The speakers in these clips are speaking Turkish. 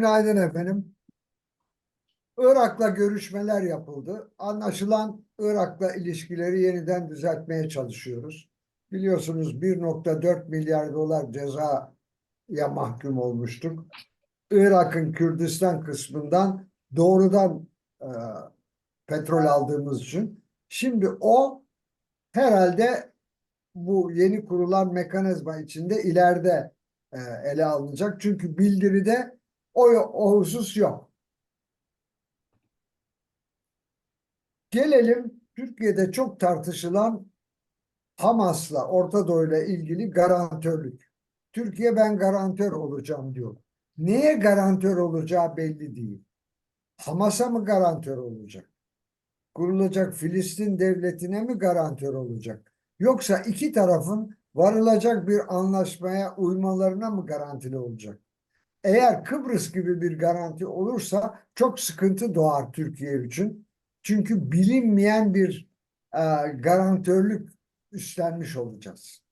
Günaydın efendim. Irak'la görüşmeler yapıldı. Anlaşılan Irak'la ilişkileri yeniden düzeltmeye çalışıyoruz. Biliyorsunuz 1.4 milyar dolar cezaya mahkum olmuştuk. Irak'ın Kürdistan kısmından doğrudan e, petrol aldığımız için. Şimdi o herhalde bu yeni kurulan mekanizma içinde ileride e, ele alınacak. Çünkü bildiride o, o husus yok. Gelelim Türkiye'de çok tartışılan Hamas'la Orta Doğu'yla ilgili garantörlük. Türkiye ben garantör olacağım diyor. Neye garantör olacağı belli değil. Hamas'a mı garantör olacak? Kurulacak Filistin devletine mi garantör olacak? Yoksa iki tarafın varılacak bir anlaşmaya uymalarına mı garantili olacak? Eğer Kıbrıs gibi bir garanti olursa çok sıkıntı doğar Türkiye için. Çünkü bilinmeyen bir e, garantörlük üstlenmiş olacağız.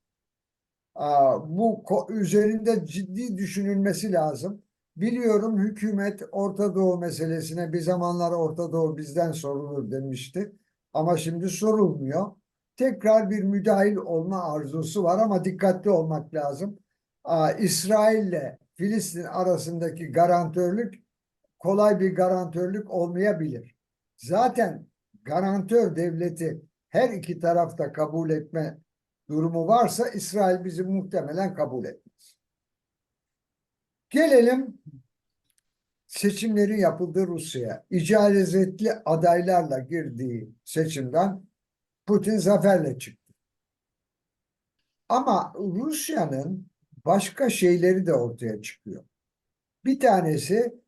E, bu üzerinde ciddi düşünülmesi lazım. Biliyorum hükümet Orta Doğu meselesine bir zamanlar Orta Doğu bizden sorulur demişti. Ama şimdi sorulmuyor. Tekrar bir müdahil olma arzusu var ama dikkatli olmak lazım. İsrail'le Filistin arasındaki garantörlük kolay bir garantörlük olmayabilir. Zaten garantör devleti her iki tarafta kabul etme durumu varsa İsrail bizi muhtemelen kabul etmez. Gelelim seçimlerin yapıldığı Rusya'ya. İcazetli adaylarla girdiği seçimden Putin zaferle çıktı. Ama Rusya'nın başka şeyleri de ortaya çıkıyor. Bir tanesi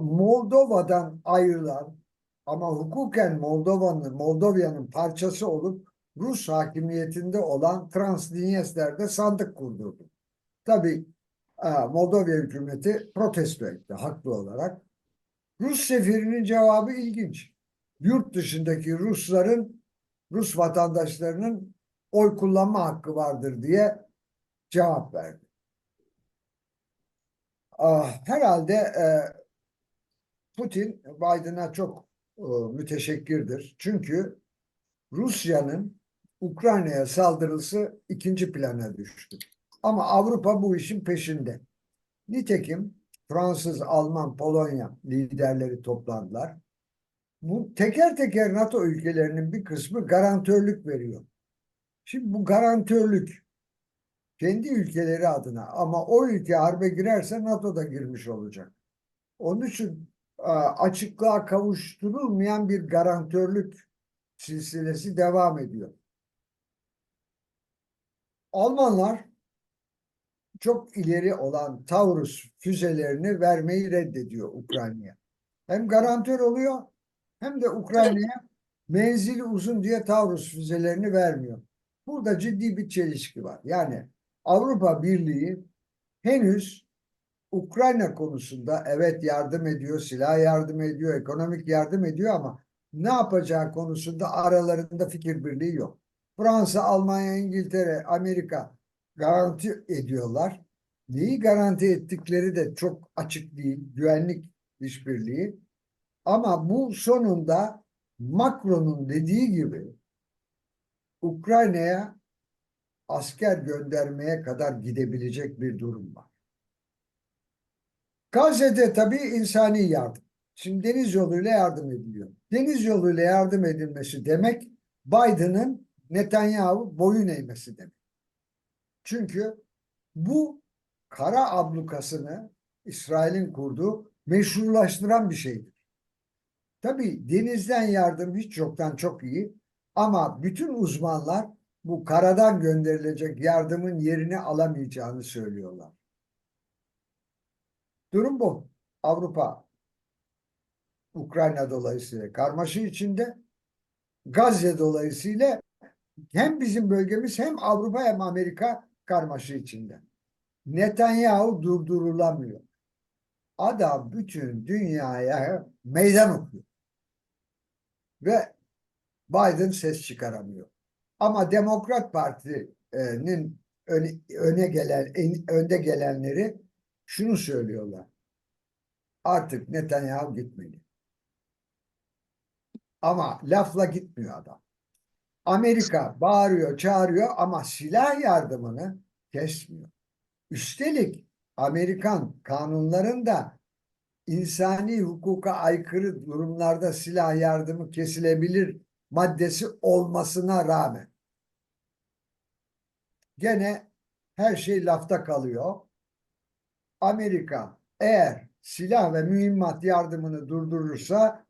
Moldova'dan ayrılan ama hukuken Moldova'nın Moldovya'nın parçası olup Rus hakimiyetinde olan Transdinyester'de sandık kurdurdu. Tabii Moldova hükümeti protesto etti haklı olarak. Rus sefirinin cevabı ilginç. Yurt dışındaki Rusların, Rus vatandaşlarının oy kullanma hakkı vardır diye cevap verdi. Ah, herhalde e, Putin Biden'a çok e, müteşekkirdir. Çünkü Rusya'nın Ukrayna'ya saldırısı ikinci plana düştü. Ama Avrupa bu işin peşinde. Nitekim Fransız, Alman, Polonya liderleri toplandılar. Bu teker teker NATO ülkelerinin bir kısmı garantörlük veriyor. Şimdi bu garantörlük kendi ülkeleri adına ama o ülke harbe girerse NATO'da girmiş olacak. Onun için açıklığa kavuşturulmayan bir garantörlük silsilesi devam ediyor. Almanlar çok ileri olan Taurus füzelerini vermeyi reddediyor Ukrayna'ya. Hem garantör oluyor hem de Ukrayna'ya menzili uzun diye Taurus füzelerini vermiyor. Burada ciddi bir çelişki var. Yani Avrupa Birliği henüz Ukrayna konusunda evet yardım ediyor, silah yardım ediyor, ekonomik yardım ediyor ama ne yapacağı konusunda aralarında fikir birliği yok. Fransa, Almanya, İngiltere, Amerika garanti ediyorlar. Neyi garanti ettikleri de çok açık değil. Güvenlik işbirliği. Ama bu sonunda Macron'un dediği gibi Ukrayna'ya asker göndermeye kadar gidebilecek bir durum var. Gazze'de tabii insani yardım. Şimdi deniz yoluyla yardım ediliyor. Deniz yoluyla yardım edilmesi demek Biden'ın Netanyahu boyun eğmesi demek. Çünkü bu kara ablukasını İsrail'in kurduğu meşrulaştıran bir şeydir. Tabii denizden yardım hiç yoktan çok iyi ama bütün uzmanlar bu karadan gönderilecek yardımın yerini alamayacağını söylüyorlar. Durum bu. Avrupa Ukrayna dolayısıyla karmaşı içinde Gazze dolayısıyla hem bizim bölgemiz hem Avrupa hem Amerika karmaşı içinde. Netanyahu durdurulamıyor. Adam bütün dünyaya meydan okuyor. Ve Biden ses çıkaramıyor. Ama Demokrat Parti'nin öne, gelen önde gelenleri şunu söylüyorlar. Artık Netanyahu gitmeli. Ama lafla gitmiyor adam. Amerika bağırıyor, çağırıyor ama silah yardımını kesmiyor. Üstelik Amerikan kanunlarında insani hukuka aykırı durumlarda silah yardımı kesilebilir maddesi olmasına rağmen gene her şey lafta kalıyor. Amerika eğer silah ve mühimmat yardımını durdurursa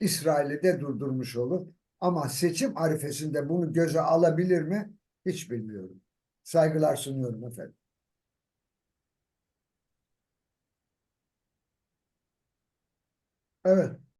İsrail'i de durdurmuş olur. Ama seçim arifesinde bunu göze alabilir mi? Hiç bilmiyorum. Saygılar sunuyorum efendim. Evet.